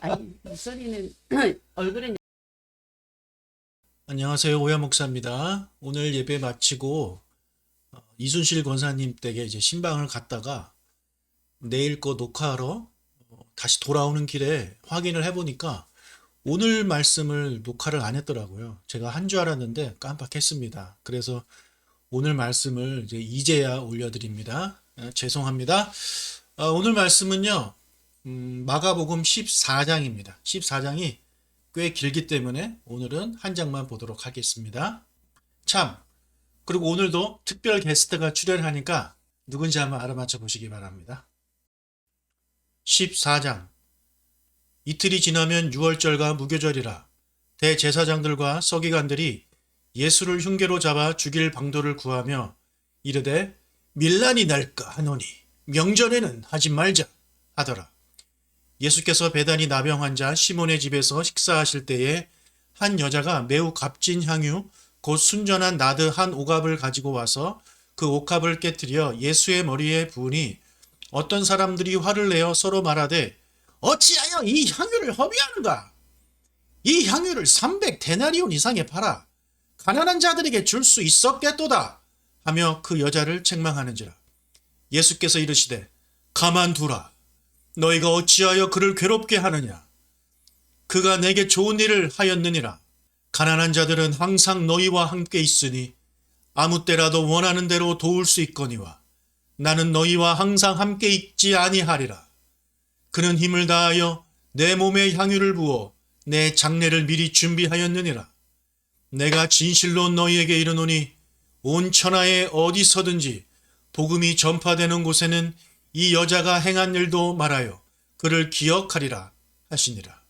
아니 목소리는 얼굴은 안녕하세요. 오야 목사입니다. 오늘 예배 마치고 어, 이순실 권사님 댁에 이제 신방을 갔다가 내일 거 녹화하러 어, 다시 돌아오는 길에 확인을 해보니까 오늘 말씀을 녹화를 안 했더라고요. 제가 한 줄 알았는데 깜빡했습니다. 그래서 오늘 말씀을 이제 이제야 올려드립니다. 어, 죄송합니다. 어, 오늘 말씀은요, 음, 마가복음 14장입니다. 14장이 꽤 길기 때문에 오늘은 한 장만 보도록 하겠습니다. 참, 그리고 오늘도 특별 게스트가 출연하니까 누군지 한번 알아맞혀 보시기 바랍니다. 14장 이틀이 지나면 유월절과 무교절이라 대제사장들과 서기관들이 예수를 흉계로 잡아 죽일 방도를 구하며 이르되 밀란이 날까 하노니 명절에는 하지 말자 하더라. 예수께서 배단이 나병 환자 시몬의 집에서 식사하실 때에 한 여자가 매우 값진 향유 곧 순전한 나드 한 오갑을 가지고 와서 그 옥합을 깨뜨려 예수의 머리에 부으니 어떤 사람들이 화를 내어 서로 말하되 어찌하여 이 향유를 허비하는가? 이 향유를 300 데나리온 이상에 팔아 가난한 자들에게 줄 수 있었겠도다 하며 그 여자를 책망하는지라 예수께서 이르시되 가만두라 너희가 어찌하여 그를 괴롭게 하느냐? 그가 내게 좋은 일을 하였느니라. 가난한 자들은 항상 너희와 함께 있으니 아무 때라도 원하는 대로 도울 수 있거니와 나는 너희와 항상 함께 있지 아니하리라. 그는 힘을 다하여 내 몸에 향유를 부어 내 장례를 미리 준비하였느니라. 내가 진실로 너희에게 이르노니 온 천하에 어디서든지 복음이 전파되는 곳에는 이 여자가 행한 일도 말하여 그를 기억하리라 하시니라.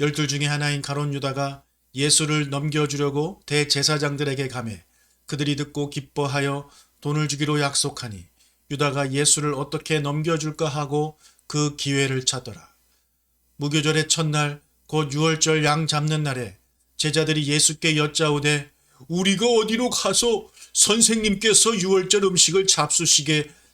열둘 중에 하나인 가론 유다가 예수를 넘겨주려고 대제사장들에게 가매 그들이 듣고 기뻐하여 돈을 주기로 약속하니 유다가 예수를 어떻게 넘겨줄까 하고 그 기회를 찾더라. 무교절의 첫날 곧 유월절 양 잡는 날에 제자들이 예수께 여짜오되 우리가 어디로 가서 선생님께서 유월절 음식을 잡수시게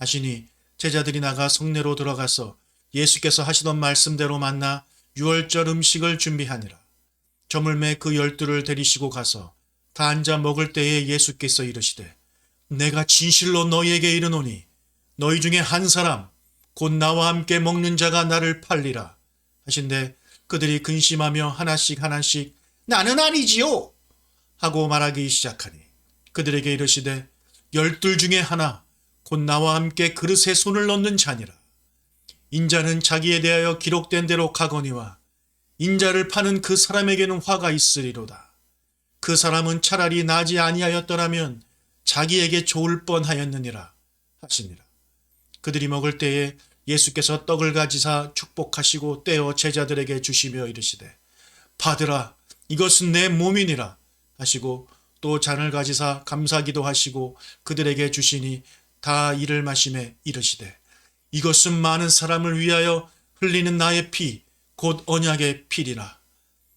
하시니 제자들이 나가 성내로 들어가서 예수께서 하시던 말씀대로 만나 유월절 음식을 준비하니라. 저물매 그 열두를 데리시고 가서 다 앉아 먹을 때에 예수께서 이르시되 내가 진실로 너희에게 이르노니 너희 중에 한 사람 곧 나와 함께 먹는 자가 나를 팔리라 하신데 그들이 근심하며 하나씩 하나씩 나는 아니지요 하고 말하기 시작하니 그들에게 이르시되 열둘 중에 하나 곧 나와 함께 그릇에 손을 넣는 자니라. 인자는 자기에 대하여 기록된 대로 가거니와 인자를 파는 그 사람에게는 화가 있으리로다. 그 사람은 차라리 나지 아니하였더라면 자기에게 좋을 뻔하였느니라 하시니라. 그들이 먹을 때에 예수께서 떡을 가지사 축복하시고 떼어 제자들에게 주시며 이르시되 받으라 이것은 내 몸이니라 하시고 또 잔을 가지사 감사기도 하시고 그들에게 주시니 다 이를 마심에 이르시되 이것은 많은 사람을 위하여 흘리는 나의 피 곧 언약의 피리라.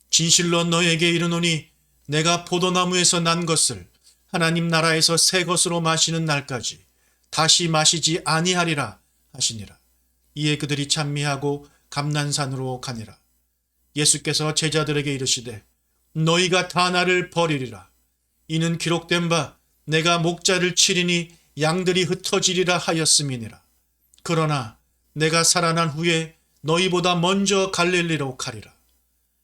진실로 너에게 이르노니 내가 포도나무에서 난 것을 하나님 나라에서 새 것으로 마시는 날까지 다시 마시지 아니하리라 하시니라. 이에 그들이 찬미하고 감난산으로 가니라. 예수께서 제자들에게 이르시되 너희가 다 나를 버리리라. 이는 기록된 바 내가 목자를 치리니 양들이 흩어지리라 하였음이니라. 그러나 내가 살아난 후에 너희보다 먼저 갈릴리로 가리라.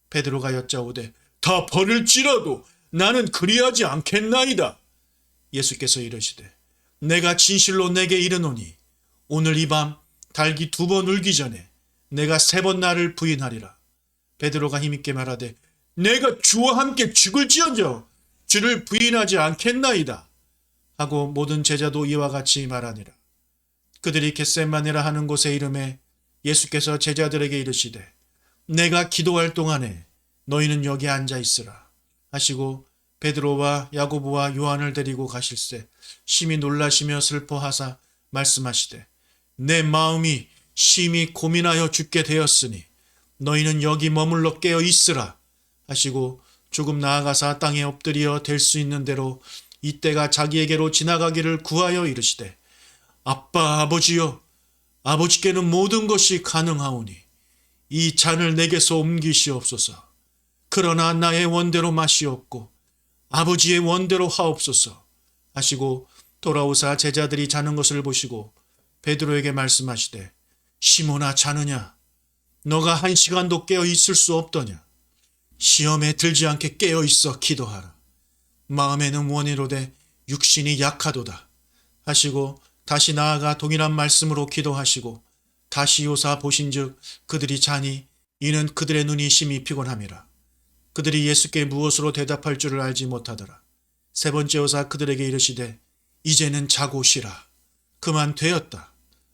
베드로가 여짜오되 다 버릴지라도 나는 그리하지 않겠나이다. 예수께서 이르시되 내가 진실로 내게 이르노니 오늘 이 밤 달기 두 번 울기 전에 내가 세 번 나를 부인하리라. 베드로가 힘있게 말하되 내가 주와 함께 죽을지언정 주를 부인하지 않겠나이다. 하고 모든 제자도 이와 같이 말하니라. 그들이 겟셋마네라 하는 곳에 이름에 예수께서 제자들에게 이르시되 내가 기도할 동안에 너희는 여기 앉아 있으라 하시고 베드로와 야고보와 요한을 데리고 가실새 심히 놀라시며 슬퍼하사 말씀하시되 내 마음이 심히 고민하여 죽게 되었으니 너희는 여기 머물러 깨어 있으라 하시고 조금 나아가사 땅에 엎드려 될 수 있는 대로 이때가 자기에게로 지나가기를 구하여 이르시되 아빠 아버지여 아버지께는 모든 것이 가능하오니 이 잔을 내게서 옮기시옵소서. 그러나 나의 원대로 마시옵고 아버지의 원대로 하옵소서. 하시고 돌아오사 제자들이 자는 것을 보시고 베드로에게 말씀하시되 시몬아 자느냐? 너가 한 시간도 깨어 있을 수 없더냐? 시험에 들지 않게 깨어 있어 기도하라 마음에는 원이로되 육신이 약하도다. 하시고 다시 나아가 동일한 말씀으로 기도하시고 다시 요사 보신즉 그들이 자니 이는 그들의 눈이 심히 피곤함이라. 그들이 예수께 무엇으로 대답할 줄을 알지 못하더라. 세 번째 요사 그들에게 이르시되 이제는 자고 쉬라. 그만 되었다.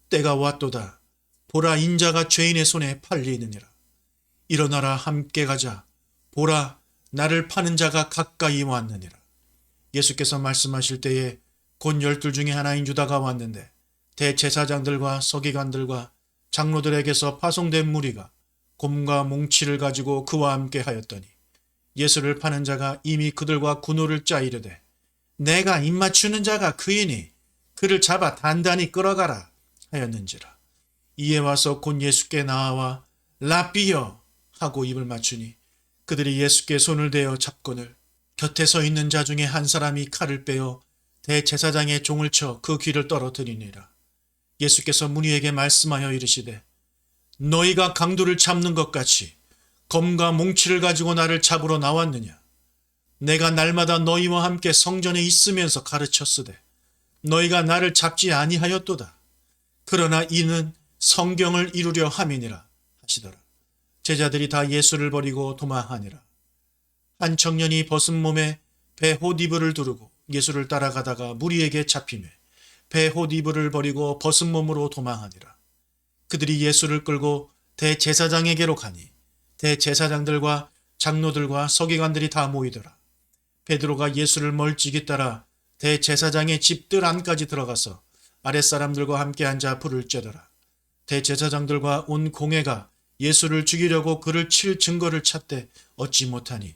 때가 왔도다. 보라 인자가 죄인의 손에 팔리느니라. 일어나라 함께 가자. 보라 나를 파는 자가 가까이 왔느니라 예수께서 말씀하실 때에 곧 열둘 중에 하나인 유다가 왔는데 대제사장들과 서기관들과 장로들에게서 파송된 무리가 곰과 몽치를 가지고 그와 함께 하였더니 예수를 파는 자가 이미 그들과 군호를 짜 이르되 내가 입맞추는 자가 그이니 그를 잡아 단단히 끌어가라 하였는지라. 이에 와서 곧 예수께 나와 라비여 하고 입을 맞추니 그들이 예수께 손을 대어 잡거늘 곁에 서 있는 자 중에 한 사람이 칼을 빼어 대제사장의 종을 쳐 그 귀를 떨어뜨리니라. 예수께서 무리에게 말씀하여 이르시되 너희가 강도를 잡는 것 같이 검과 몽치를 가지고 나를 잡으러 나왔느냐? 내가 날마다 너희와 함께 성전에 있으면서 가르쳤으되 너희가 나를 잡지 아니하였도다. 그러나 이는 성경을 이루려 함이니라 하시더라. 제자들이 다 예수를 버리고 도망하니라. 한 청년이 벗은 몸에 배 호디브를 두르고 예수를 따라가다가 무리에게 잡히매 배 호디브를 버리고 벗은 몸으로 도망하니라. 그들이 예수를 끌고 대제사장에게로 가니 대제사장들과 장로들과 서기관들이 다 모이더라. 베드로가 예수를 멀찍이 따라 대제사장의 집들 안까지 들어가서 아랫사람들과 함께 앉아 불을 쬐더라. 대제사장들과 온 공회가 예수를 죽이려고 그를 칠 증거를 찾되 얻지 못하니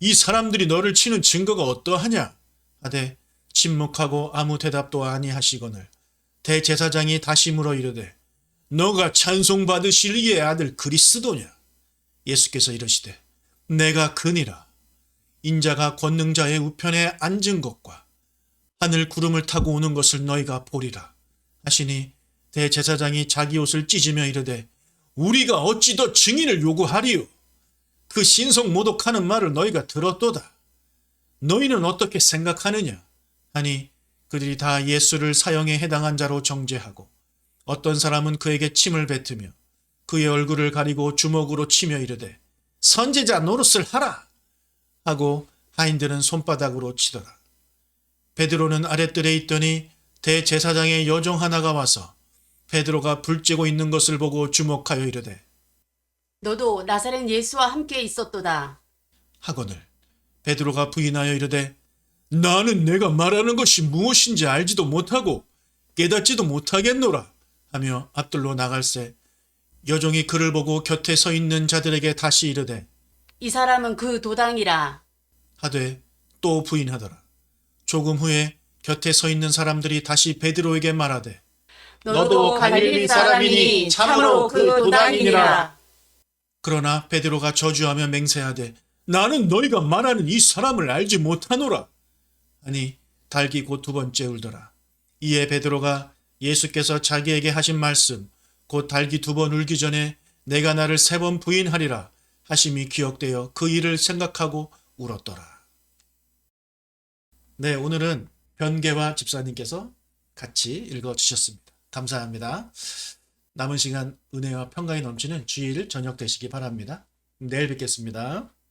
이 사람들이 너를 치는 증거가 어떠하냐? 하되 침묵하고 아무 대답도 아니하시거늘 대제사장이 다시 물어 이르되 너가 찬송 받으실 이의 아들 그리스도냐? 예수께서 이르시되 내가 그니라 인자가 권능자의 우편에 앉은 것과 하늘 구름을 타고 오는 것을 너희가 보리라 하시니 대제사장이 자기 옷을 찢으며 이르되 우리가 어찌 더 증인을 요구하리요 그 신성 모독하는 말을 너희가 들었도다. 너희는 어떻게 생각하느냐? 하니 그들이 다 예수를 사형에 해당한 자로 정죄하고 어떤 사람은 그에게 침을 뱉으며 그의 얼굴을 가리고 주먹으로 치며 이르되 선지자 노릇을 하라! 하고 하인들은 손바닥으로 치더라. 베드로는 아랫뜰에 있더니 대제사장의 여종 하나가 와서 베드로가 불 쬐고 있는 것을 보고 주목하여 이르되 너도 나사렛 예수와 함께 있었도다. 하거늘 베드로가 부인하여 이르되 나는 내가 말하는 것이 무엇인지 알지도 못하고 깨닫지도 못하겠노라 하며 앞들로 나갈새 여종이 그를 보고 곁에 서 있는 자들에게 다시 이르되 이 사람은 그 도당이라. 하되 또 부인하더라 조금 후에 곁에 서 있는 사람들이 다시 베드로에게 말하되 너도 갈릴리 사람이니 참으로 그 도당이니라. 그러나 베드로가 저주하며 맹세하되 나는 너희가 말하는 이 사람을 알지 못하노라 하니 달기 곧 두 번째 울더라 이에 베드로가 예수께서 자기에게 하신 말씀 곧 달기 두 번 울기 전에 내가 나를 세 번 부인하리라 하심이 기억되어 그 일을 생각하고 울었더라. 네, 오늘은 변계화 집사님께서 같이 읽어 주셨습니다. 감사합니다. 남은 시간 은혜와 평강이 넘치는 주일 저녁 되시기 바랍니다. 내일 뵙겠습니다.